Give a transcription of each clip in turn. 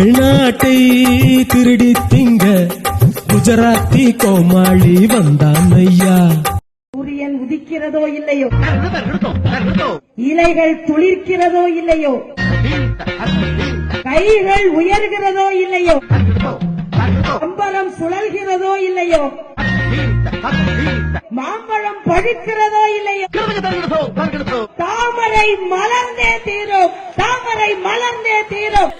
தமிழ்நாட்டை திருடி திங்க குஜராத்தி கோமாளி வந்தான் ஐயா. சூரியன் உதிக்கிறதோ இல்லையோ? இலைகள் துளிர்க்கிறதோ இல்லையோ? கைகள் உயர்கிறதோ இல்லையோ? அம்பரம் சுழல்கிறதோ இல்லையோ? மாம்பழம் பழுக்கிறதோ இல்லையோ? தாமரை மலர்ந்தே தீரும். தாமரை மலர்ந்தே தீரும்.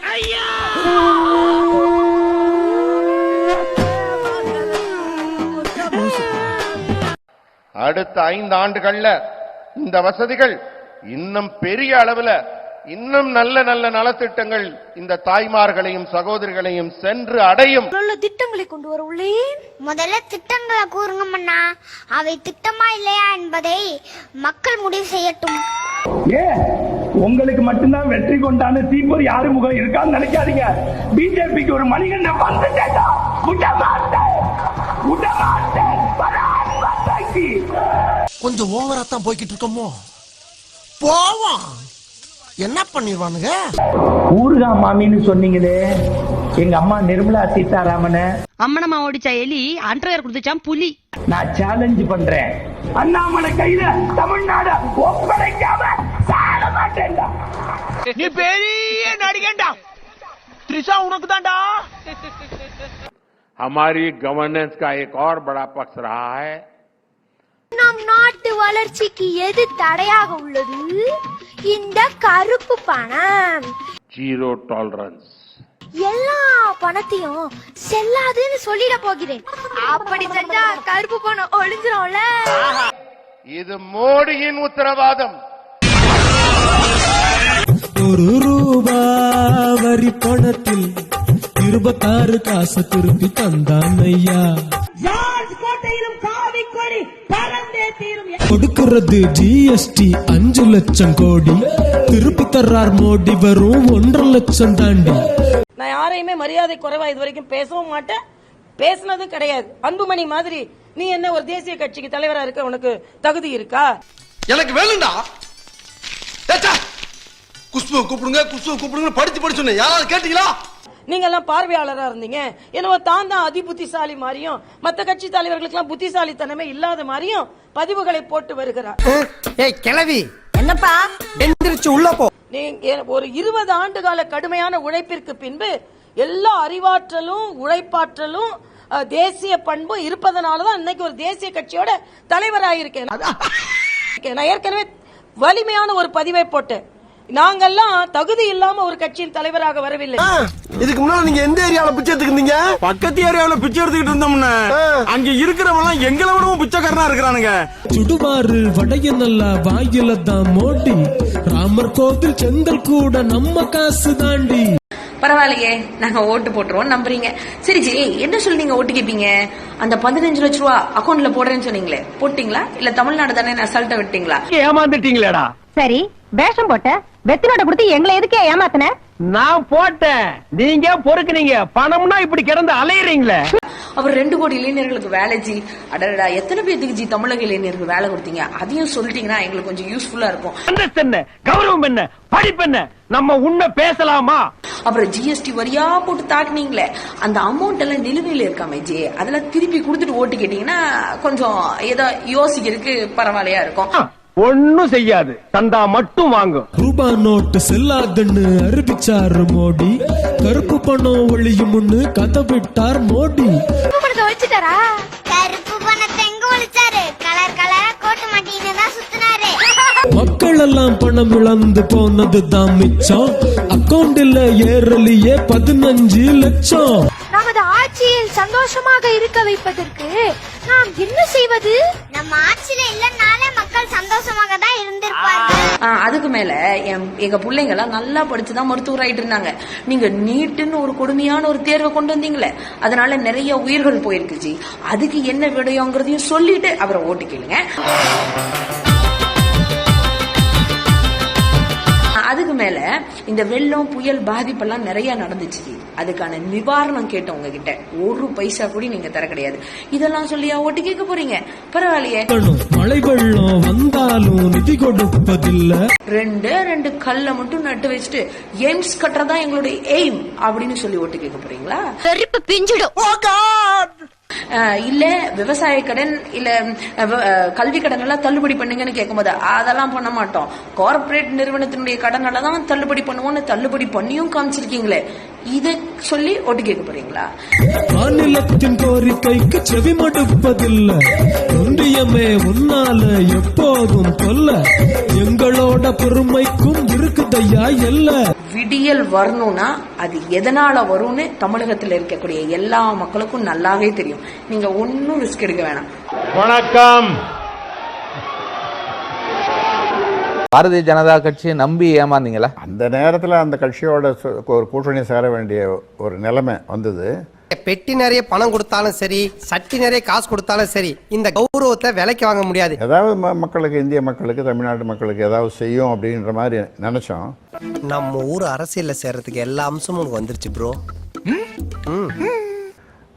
அடுத்த ஐந்து ஆண்டுகள்ல இந்த வசதிகள் இன்னும் பெரிய அளவுல இன்னும் நல்ல நல்ல நலத்திட்டங்கள் இந்த தாய்மார்களையும் சகோதரிகளையும் சென்று அடையும். திட்டங்களை கொண்டு வர உள்ளேன். முதல்ல திட்டங்களை கூறுங்க மன்னா. அவை திட்டமா இல்லையா என்பதை மக்கள் முடிவு செய்யட்டும். ஏ உங்களுக்கு மட்டும்தான் வெற்றி கொண்டான்னு தீப்பொறி யாரு முகம் இருக்கான்னு நினைக்காதீங்க. பிஜேபிக்கு ஒரு மணிகண்ட வந்துட்டேன். கொஞ்சம் ஓவரா தான் போய்கிட்டு இருக்கோமோ? போவோம். என்ன பண்ணிடுவானுங்க ஊருகா மாமின்னு சொன்னீங்களே எங்க அம்மா நிர்மலா சீதாராமன அம்மனம்மா ஓடிச்சா எலி அண்டர்வேர் கொடுத்துச்சான் புலி நான் சேலஞ்ச் பண்றேன் அண்ணாமலை கையில தமிழ்நாடு ஒப்படைக்காம சாட மாட்டேன்டா நீ பெரிய நடிகண்டா த்ரிஷா உனக்கு தான்டா हमारी गवर्नेंस का एक और बड़ा पक्ष रहा है நம் நாட்டு வளர்ச்சிக்கு எது தடையாக உள்ளது? இந்த கருப்பு பணம். ஜீரோ டாலரன்ஸ் எல்லா பணத்தையும் செல்லாதுன்னு சொல்லிட போகிறேன். அப்படி செஞ்சா கருப்பு பணம் ஒளிஞ்சிரும்ல? இது மோடியின் உத்தரவாதம். ஒரு ரூபா வரி பணத்தில் இருபத்தாறு காசு திருப்பி தந்தான் ஐயா. கொடி பறந்தே தீரும். கொடுக்கிறது ஜிஎஸ்டி அஞ்சு லட்சம் கோடி. திருப்பி தர்றார் மோடி வரும் ஒன்றரை லட்சம் தாண்டி. நான் யாரையுமே மரியாதை குறைவா இது வரைக்கும் பேசவும் மாட்டேன். பேசுனதும் கிடையாது. அன்புமணி மாதிரி நீ என்ன ஒரு தேசிய கட்சிக்கு தலைவரா இருக்க உனக்கு தகுதி இருக்கா? எனக்கு வேணும்டா. குஷ்பு கூப்பிடுங்க குஷ்பு கூப்பிடுங்க படிச்சு படிச்சு யாராவது கேட்டீங்களா? நீங்க எல்லாம் பார்வையாளரா இருந்தீங்க. என்னவோ தான் தான் அதி புத்திசாலி மாதிரியும் மத்த கட்சி தலைவர்களுக்கெல்லாம் புத்திசாலித்தனமே இல்லாத மாதிரியும் பதிவுகளை போட்டு வருகிறார். ஏய் கிளவி என்னப்பா? எந்திரிச்சு உள்ள போ. நீங்க ஒரு இருபது ஆண்டு கால கடுமையான உழைப்பிற்கு பின்பு எல்லா அறிவாற்றலும் உழைப்பாற்றலும் தேசிய பண்பும் இருப்பதனாலதான் இன்னைக்கு ஒரு தேசிய கட்சியோட தலைவராயிருக்கேன். நான் ஏற்கனவே வலிமையான ஒரு பதிவை போட்டேன். நாங்கெல்லாம் தகுதி இல்லாம ஒரு கட்சியின் தலைவராக வரவில்லை. இதுக்கு முன்னால நீங்க எந்த ஏரியால பிச்சை எடுத்துக்கிட்டீங்க? பக்கத்து ஏரியாவுல பிச்சை எடுத்துக்கிட்டு இருந்தோம்னு அங்க இருக்கிறவங்க எல்லாம் எங்களை விடவும் பிச்சைக்காரனா இருக்கிறானுங்க. சுடுவாரு வடைய நல்லா வாயில தான் மோடி ராமர் கோவில் செந்தல் கூட நம்ம காசு தாண்டி. பரவாயில்லையே நாங்க ஓட்டு போட்டுருவோம் நம்புறீங்க. சரி ஜி என்ன சொல்லி நீங்க ஓட்டு கேப்பீங்க? அந்த பதினஞ்சு லட்ச ரூபா அக்கௌண்ட்ல போடுறேன்னு சொன்னீங்களே போட்டீங்களா? இல்ல தமிழ்நாடு தானே அசால்ட்டா விட்டீங்களா? ஏமாந்துட்டீங்களேடா. சரி வேஷம் போட்ட வெத்தினோட கொடுத்து எங்களை எதுக்கே ஏமாத்தின? நான் போட்டேன். நீங்க பொறுக்குனீங்க? பணம்னா இப்படி கிடந்து அலையறீங்களே. அவர் ரெண்டு கோடி இளைஞர்களுக்கு வேலை ஜி. அடடா எத்தனை பேத்துக்கு ஜி தமிழக இளைஞர்களுக்கு வேலை கொடுத்தீங்க? அதையும் சொல்லிட்டீங்கன்னா எங்களுக்கு கொஞ்சம் யூஸ்ஃபுல்லா இருக்கும். அந்தஸ்து என்ன? கௌரவம் என்ன? படிப்பு என்ன? நம்ம உண்மை பேசலாமா? அப்புறம் ஜிஎஸ்டி வரியா போட்டு தாக்குனீங்களே. அந்த அமௌண்ட் எல்லாம் நிலுவையில இருக்காமே ஜி. அதெல்லாம் திருப்பி கொடுத்துட்டு ஓட்டு கேட்டீங்கன்னா கொஞ்சம் ஏதோ யோசிக்கிறதுக்கு பரவாயில்லையா இருக்கும். ஒண்ணும் செய்யாது. தந்தா மட்டும் வாங்கும். ரூபா நோட்டு செல்லாதுன்னு அறிவிச்சாரு மோடி. கருப்பு பணம் ஒளியும்னு கதை விட்டார் மோடி. பணத்தை வச்சுட்டாரா கருப்பு பணத்தை எங்க ஒழிச்சாரு? கலர் கலரா கோட்டு மாட்டின்னு தான் சுத்தினாரு. மக்கள் எல்லாம் பணம் இழந்து போனது தான் மிச்சம். அக்கவுண்டில் ஏறலையே பதினஞ்சு லட்சம். ஆட்சியில் சந்தோஷமாக இருக்க வைப்பதற்கு நாம் என்ன செய்வது? நம்ம ஆட்சியில இல்லைனாலே மக்கள் சந்தோஷமாக தான் இருந்திருப்பார்கள் ஆ, அதுக்கு மேல என்- எங்க பிள்ளைங்க எல்லாம் நல்லா படிச்சுதான் மருத்துவர் ஆயிட்டு இருந்தாங்க. நீங்க நீட்டுன்னு ஒரு கொடுமையான ஒரு தேர்வை கொண்டு வந்தீங்களே அதனால நிறைய உயிர்கள் போயிருக்கு ஜி. அதுக்கு என்ன விடயங்கிறதையும் சொல்லிட்டு அவரை ஓட்டு கேளுங்க. அதுக்கு மேல இந்த வெள்ளம் புயல் பாதிப்பெல்லாம் நிறைய நடந்துச்சு. அதுக்கான நிவாரணம் கேட்டோம் உங்ககிட்ட. ஒரு பைசா கூட நீங்க தர கிடையாது. இதெல்லாம் சொல்லியா? ஓட்டு கேட்க போறீங்க. பரவாயில்லையே. மழை வெள்ளம் வந்தாலும் நிதி கொடுப்பதில்ல. ரெண்டே ரெண்டு கல்லை மட்டும் நட்டு வச்சுட்டு எய்ம்ஸ் கட்டுறதா எங்களுடைய எய்ம் அப்படின்னு சொல்லி ஓட்டு கேட்க போறீங்களா? பிஞ்சிடும். இல்ல விவசாய கடன் இல்ல கல்வி கடன் எல்லாம் தள்ளுபடி பண்ணுங்கன்னு கேட்கும்போது அதெல்லாம் பண்ண மாட்டோம். கார்பரேட் நிறுவனத்தினுடைய கடனால தான் தள்ளுபடி பண்ணுவோம்னு தள்ளுபடி பண்ணியும் காமிச்சிருக்கீங்களே. இதை சொல்லி ஒட்டு கேட்க போறீங்களா? மாநிலத்தின் கோரிக்கைக்கு செவி மடுப்பதில்ல. ஒன்றியமே உன்னால எப்போதும் சொல்ல எங்களோட பொறுமைக்கும் இருக்குதையா இல்லை. விடியல் வரணும்னா அது எதனால வரும்னு தமிழகத்தில் இருக்கக்கூடிய எல்லா மக்களுக்கும் நல்லாவே தெரியும். நீங்க ஒன்னும் ரிஸ்க் எடுக்க வேணாம். வணக்கம். பாரதிய ஜனதா கட்சியை நம்பி ஏமாந்தீங்களா? அந்த நேரத்தில் அந்த கட்சியோட சு- ஒரு கூட்டணி சேர வேண்டிய ஒரு நிலைமை வந்தது. பெட்டி நிறைய பணம் கொடுத்தாலும் சரி சட்டி நிறைய காசு கொடுத்தாலும் சரி இந்த கௌரவத்தை விலைக்கு வாங்க முடியாது. ஏதாவது மக்களுக்கு இந்திய மக்களுக்கு தமிழ்நாட்டு மக்களுக்கு ஏதாவது செய்யும் அப்படின்ற மாதிரி நினச்சோம். நம்ம ஊர் அரசியல்ல சேர்றதுக்கு எல்லா அம்சமும் உனக்கு வந்துருச்சு ப்ரோ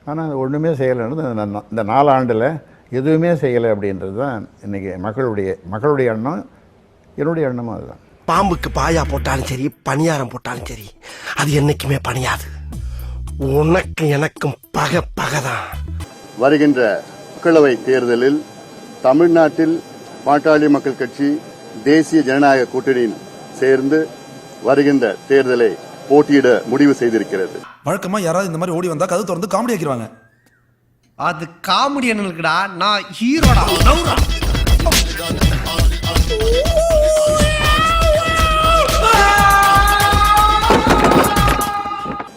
ஆனால் அது ஒன்றுமே செய்யலைன்னு இந்த நாலாண்டில் எதுவுமே செய்யலை அப்படின்றது தான் இன்றைக்கி மக்களுடைய மக்களுடைய எண்ணம் என்னுடைய எண்ணமும் அதுதான். பாம்புக்கு பாயா போட்டாலும் சரி பணியாரம் போட்டாலும் சரி அது என்னைக்குமே பணியாது. உனக்கு எனக்கும் பகை பகைதான். வருகின்ற மக்களவை தேர்தலில் தமிழ்நாட்டில் பாட்டாளி மக்கள் கட்சி தேசிய ஜனநாயக கூட்டணியில் சேர்ந்து வருகின்ற தேர்தலை போட்டியிட முடிவு செய்திருக்கிறது. வழக்கமா யாராவது இந்த மாதிரி ஓடி வந்தா கது திறந்து காமெடி ஆக்கிடுவாங்க அது காமெடியனுக்குடா நான் ஹீரோடா.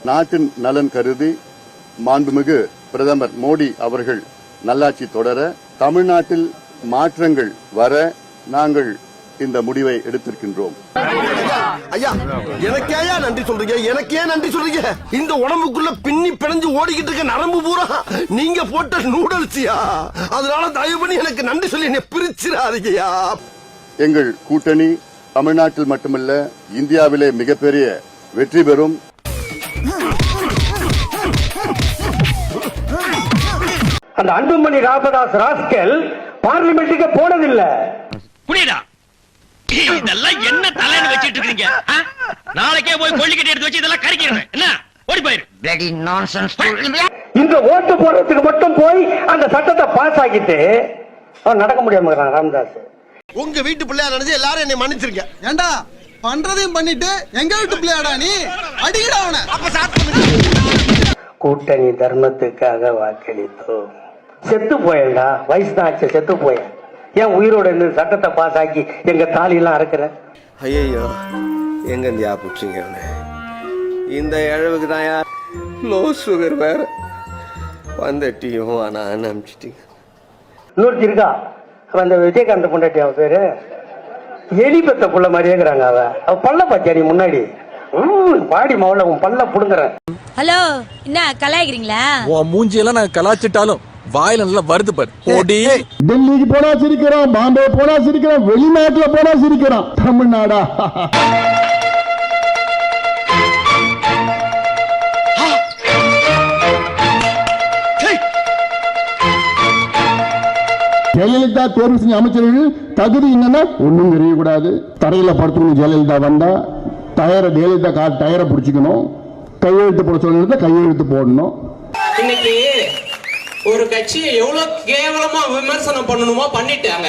நாட்டின் நலன் கருதி மாண்புமிகு பிரதமர் மோடி அவர்கள் நல்லாட்சி தொடர தமிழ்நாட்டில் மாற்றங்கள் வர நாங்கள் இந்த முடிவை எடுத்திருக்கின்றோம். ஐயா எனக்கே நன்றி சொல்றீங்க எனக்கே நன்றி சொல்றீங்க. இந்த உடம்புக்குள்ள பின்னி பிணைஞ்சு ஓடிக்கிட்டு இருக்க நரம்பு பூரா நீங்க போட்ட நூடல்ஸியா அதனால தயவு பண்ணி எனக்கு நன்றி சொல்லி என்னை பிரிச்சிடாதீங்கயா எங்கள் கூட்டணி தமிழ்நாட்டில் மட்டுமல்ல இந்தியாவிலே மிகப்பெரிய வெற்றி பெறும். அந்த அன்புமணி ராமதாஸ் ராஸ்கல் பார்லிமெண்ட்டுக்கு போனதில்லை. புரியுதா? இதெல்லாம் என்ன தலைன்னு வச்சிட்டு இருக்கீங்க? நாளைக்கே போய் கொள்ளிக்கிட்டு எடுத்து வச்சு இதெல்லாம் கறிக்கிறேன் என்ன? ஓடி போயிரு. இந்த ஓட்டு போடுறதுக்கு மட்டும் போய் அந்த சட்டத்தை பாஸ் ஆக்கிட்டு அவன் நடக்க முடியாம இருக்கிறான் ராமதாஸ். உங்க வீட்டு பிள்ளையா நினைச்சு எல்லாரும் என்னை மன்னிச்சிருங்க. ஏண்டா? பண்றதையும் பண்ணிட்டு எங்க வீட்டு பிள்ளையாடா நீ? அடிக்கடா அவனை. கூட்டணி தர்மத்துக்காக வாக்களித்தோம். செத்து போயேன்டா. வயசு தான் ஆச்சு செத்து போயேன். ஏன் உயிரோட இருந்து சட்டத்தை பாஸ் ஆக்கி எங்க தாலி எல்லாம் அறுக்கிற? ஐயோ எங்க இந்தியா புடிச்சிங்க இந்த இழவுக்கு தான் யார்? லோ சுகர் வேற. வந்த டீயும் ஆனா அனுப்பிச்சிட்டீங்க இன்னொருத்தி இருக்கா? அந்த விஜயகாந்த் பொண்டாட்டி அவ பேரு? எலி பெத்த புள்ள மாதிரியே இருக்கிறாங்க அவ. அவ பல்ல பாத்தியா நீ முன்னாடி? பாடி மவள உன் பல்ல புடுங்குறேன். ஹலோ என்ன கலாய்க்கிறீங்களா? உன் மூஞ்சியெல்லாம் நான் கலாச்சிட்டாலும் வாயில நல்லா வருது பாரு. ஓடி டெல்லிக்கு போனா சிரிக்கிறோம் பாம்பே போனா சிரிக்கிறோம் வெளிநாட்டுல போனா சிரிக்கிறோம் தமிழ்நாடா? ஜெயலலிதா தேர்வு செஞ்ச அமைச்சர்கள் தகுதி என்னன்னா ஒண்ணும் தெரியக்கூடாது. தரையில படுத்துக்கணும் ஜெயலலிதா வந்தா. டயரை ஜெயலலிதா கா டயரை பிடிச்சிக்கணும். கையெழுத்து போட சொல்லிருந்தா கையெழுத்து போடணும். இன்னைக்கு ஒரு கட்சியை எவ்வளவு கேவலமா விமர்சனம் பண்ணணுமோ பண்ணிட்டாங்க.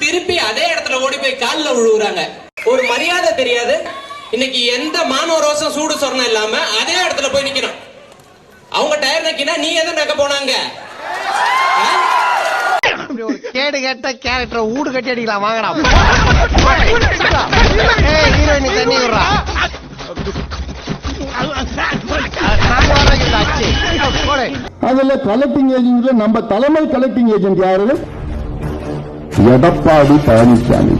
திருப்பி அதே இடத்துல ஓடி போய் காலில் விழுவுறாங்க. ஒரு மரியாதை தெரியாது. இன்னைக்கு எந்த மானவ ரோசம் சூடு சொரணம் இல்லாம அதே இடத்துல போய் நிக்கணும். அவங்க டயர் நக்கினா நீ எதை நக்க போனாங்க? கேடு கேட்ட கேரக்டர் ஊடு கட்டி அடிக்கலாம். வாங்கடா. ஹீரோயின் தண்ணி விடுறா. அதுல கலெக்டிங் ஏஜென்ட்ல நம்ம தலைமை கலெக்டிங் ஏஜென்ட் யாரு? எடப்பாடி பழனிசாமி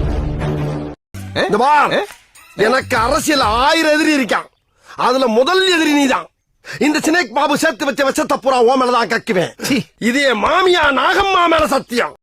எனக்கு அரசியல் ஆயிரம் எதிரி இருக்கான். அதுல முதல் எதிரி நீதான். இந்த சினேக் பாபு சேர்த்து வச்ச விஷத்தை பூரா ஓ மேலதான் கக்குவேன். இதே மாமியா நாகம்மா மேல சத்தியம்.